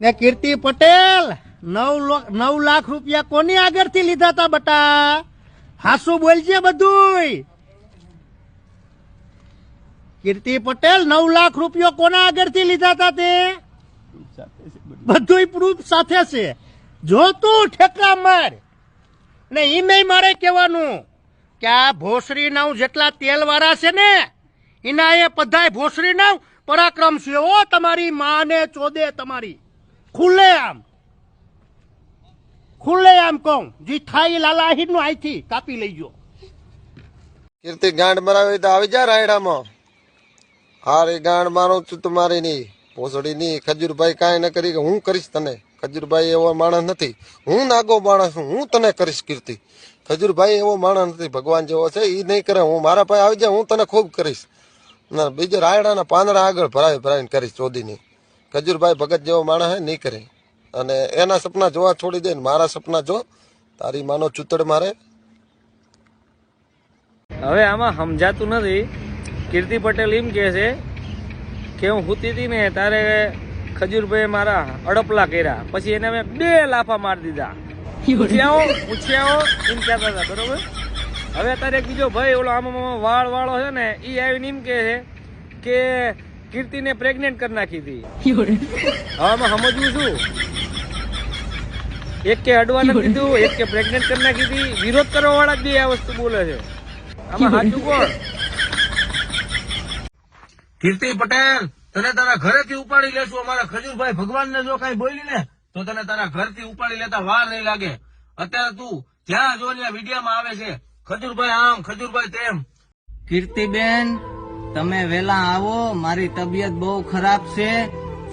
ને કીર્તિ પટેલ, નવ નવ લાખ રૂપિયા કોની આગળથી લીધા તા બટા? હાસુ બોલજે બધુંય. કીર્તિ પટેલ, નવ લાખ રૂપિયો કોના આગળથી લીધા તા તે? બધુંય પ્રૂફ સાથે છે. જો તું ઠેકા માર. ને ઈમે મારે કહેવાનું કે આ ભોસરી નાવ જેટલા તેલ વાળા છે ને, એના એ બધાય ભોસરી નાવ પરાક્રમ છે ઓ તમારી માને ચોદે તમારી. ખુલ્લે આમ ખુલ્લે આમ કહું. જી થાય લાલા આહિરનું કાપી લઈજો કીર્તિ ગાંડ મરાવી તો આવી જા રાયડામાં. હારી ગાંડ મારું છું તમારી ની. પોસડી ની. ખજૂરભાઈ કાંઈ ન કરી કે હું કરીશ તને. ખજૂરભાઈ એવો માણસ નથી. હું નાગો માણસ છું. હું તને કરીશ કીર્તિ. ખજૂરભાઈ એવો માણસ નથી. ભગવાન જેવો છે એ નહીં કરે. હું મારા પાસે આવી જાય હું તને ખૂબ કરીશ. બીજો રાયડાના પાંદડા આગળ ભરાવી ભરાવીને કરીશ ચોદીની. ખજૂરભાઈ ભગત જેવો માણસ હે, નહીં કરે. અને એના સપના જોવા છોડી દે મારા સપના જો, તારી માનો ચૂતડ મારે. હવે આમાં સમજાતું નથી. કીર્તિ પટેલ એમ કહે છે કે હું હુતી હતી ને તારે ખજૂરભાઈ મારા અડપલા કર્યા. પછી એને મેં બે લાફા મારી દીધા. પૂછ્યાઓ પૂછ્યાઓ, એમ કહેતા હતા, બરોબર? હવે અત્યારે એક બીજો ભાઈ, ઓલો આમાં વાળ વાળો છે ને એ આવીને એમ કહે છે કે કીર્તિને પ્રેગ્નેન્ટ કરી નાખી હતી. હવે સમજવું છું એક કે અડવાનું કીધું એક કે પ્રેગ્નેન્ટ કરી નાખી હતી. વિરોધ કરવા વાળા જ બે આ વસ્તુ બોલે છે. આમાં સાચું કોણ? કીર્તિ પટેલ તને તારા ઘરેથી ઉપાડી લેશું. અમારા ખજૂરભાઈ ભગવાનને જો કઈ બોલી ને તો તને તારા ઘરથી ઉપાડી લેતા વાર નહીં લાગે. અત્યારે તું જ્યાં જો ત્યાં વિડીયોમાં આવે છે? ખજૂરભાઈ આમ ખજૂરભાઈ તેમ. કીર્તિબેન તમે વેલા આવો, મારી તબિયત બહુ ખરાબ છે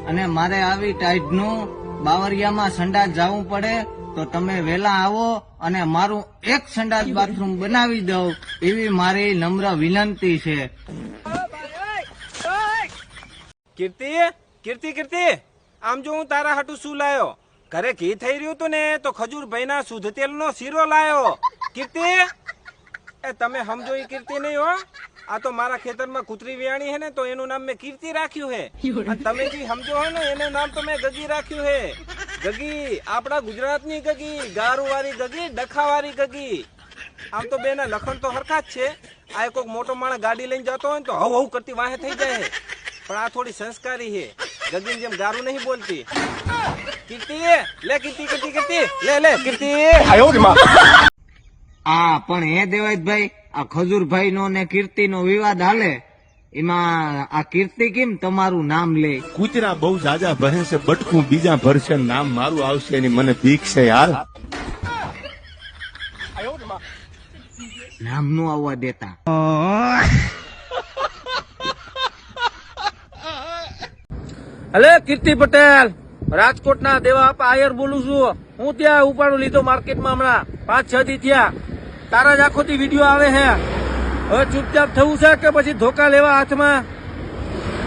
અને મારે આવી ટાઈટનું બાવરિયામાં સંડાસ જવું પડે, તો તમે વેલા આવો અને મારું એક સંડાસ બાથરૂમ બનાવી દઉં એવી મારી નમ્ર વિનંતી છે. કીર્તિ કીર્તિ કીર્તિ, આમ જો હું તારા હાટુ શું લાયો? ઘરે ઘી થઈ રહ્યું હતું ને, તો ખજૂર ભાઈના શુદ્ધ તેલનો શીરો લાયો. કીર્તિ, એ તમે સમજો એ કીર્તિ નહીં હો. આ તો મારા ખેતરમાં કૂતરી વ્યાણી હે ને તો એનું નામ મેં કીર્તિ રાખ્યું હે અને તમે જે સમજો હો ને એનું નામ તો મેં ગગી રાખ્યું હે ગગી આપણા ગુજરાતની ગગી ગારુ વાળી ગગી ડખાવાળી ગગી. આમ તો બેના લખણ તો હરખા જ છે. આ કોઈક મોટો માણસ ગાડી લઈને જતો હોય ને તો હવ હવ કરતી વાહે થઈ જાય હે. પણ આ થોડી સંસ્કારી હે ગગી જેમ ગારું નહીં બોલતી. કીર્તિ લે કીર્તિ કીર્તિ કીર્તિ. લે લે કીર્તિ. આ પણ હે દેવાયતભાઈ. આ ખજુરભાઈ નો ને કીર્તિ નો વિવાદ હાલે એમાં આ કીર્તિ કેમ તમારું નામ લે? કૂતરા બહુ જાજા ભરે છે બટકું બીજા ભરશે નામ મારું આવશે એની મને બીક છે યાર. નામનું આવવા દેતા. હલે કીર્તિ પટેલ રાજકોટના દેવા આપા આયર બોલું છું. હું ત્યાં ઉપાડું લીધો માર્કેટમાં હમણાં. પાંચ છ દી થયા. તારા જ આખોથી વીડિયો આવે છે હવે ચૂપચાપ થવું છે કે પછી ધોકા લેવા હાથમાં?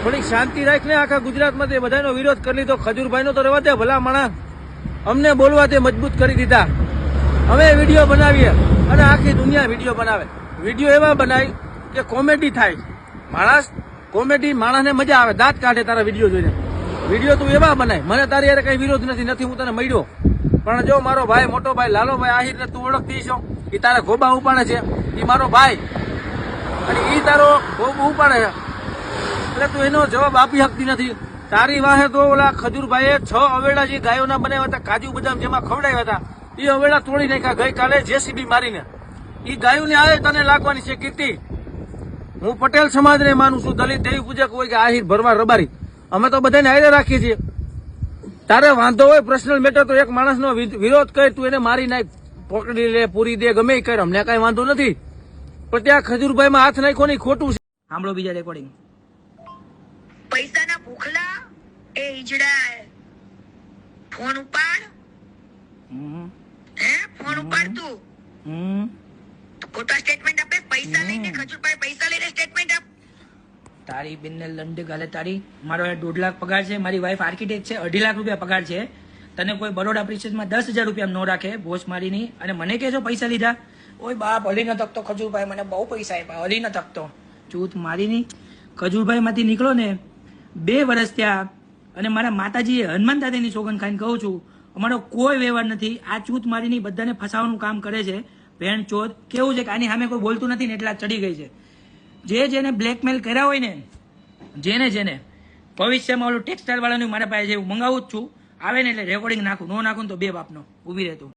થોડીક શાંતિ રાખીને આખા ગુજરાતમાં તે બધાનો વિરોધ કરી લીધો. ખજૂરભાઈનો તો રહેવા દે ભલા માણસ. અમને બોલવા તે મજબૂત કરી દીધા. અમે વીડિયો બનાવીએ અને આખી દુનિયા વીડિયો બનાવે. વીડિયો એવા બનાવી કે કોમેડી થાય. માણસ કોમેડી માણસને મજા આવે. દાંત કાઢે તારા વીડિયો જોઈને. વીડિયો તું એવા બનાય. મને તારી યારે કઈ વિરોધ નથી. નથી હું તને મળ્યો. પણ જો મારો ભાઈ, મોટો ભાઈ લાલોભાઈ આહિરને તું ઓળખતી છો એ તારા ખોબા ઉપાડે છે. એ મારો ભાઈ. અને એ તારો ખોબો ઉપાડે છે. એટલે તું એનો જવાબ આપી શકતી નથી. તારી વાહે તો ઓલા ખજૂરભાઈએ છ અવેડા જે ગાયોના બનાવ્યા હતા, કાજુ બદામ જેમાં ખવડાવ્યા હતા એ અવેડા તોડી નાખ્યા ગઈકાલે જેસીબી મારીને. એ ગાયોને આવે તને લાગવાની છે કીર્તિ. હું પટેલ સમાજને માનું છું, દલિત દેવી પૂજક હોય કે આહિર ભરવા રબારી. અમે તો બધાને હારે રાખીએ છીએ. તારે વાંધો હોય પર્સનલ મેટર તો એક માણસનો વિરોધ કર તું એને મારી નાખ પકડી લે પૂરી દે ગમે કર અમને કઈ વાંધો નથી. પણ ત્યાં ખજૂરભાઈમાં હાથ નાખ્યો નહીં ખોટું છે. સાંભળો બીજા રેકોર્ડિંગ પૈસાના ભૂખલા એ ઈજડા ફોન ઉપાડ. હે? ફોન ઉપાડ તું. ખોટા સ્ટેટમેન્ટ આપે પૈસા લઈને ખજુરભાઈ પૈસા લઈને તારી બેનને લંડ ગાલે તારી. મારો દોઢ લાખ પગાર છે, મારી વાઈફ આર્કિટેક્ટ છે, અઢી લાખ રૂપિયા પગાર છે. તને કોઈ બરોડા પ્રિન્સેસમાં દસ હજાર રૂપિયા નો રાખે ભોજ મારીની અને મને કહેજો પૈસા લીધા. ઓય બાપ હલી ન તકતો ખજૂરભાઈ, મને બહુ પૈસા આપ્યા. હલી ન તકતો. ચૂત મારીની ખજૂરભાઈ માંથી નીકળો ને. બે વર્ષ ત્યાં. અને મારા માતાજીએ હનુમાન દાદાની સોગન ખાઈને કહું છું, અમારો કોઈ વ્યવહાર નથી. આ ચૂત મારીની બધાને ફસાવાનું કામ કરે છે. ભેણ ચોથ, કેવું છે કે આની સામે કોઈ બોલતું નથી ને, એટલા ચડી ગઈ છે. જે જેને બ્લેકમેલ કર્યા હોય ને, જેને જેને, ભવિષ્યમાં ઓલું ટેક્સટાઇલ વાળાનું મારા પાસે જેવું મંગાવું જ છું, આવે ને એટલે રેકોર્ડિંગ નાખું, નો નાખું તો બે બાપનો, ઊભી રહેતું.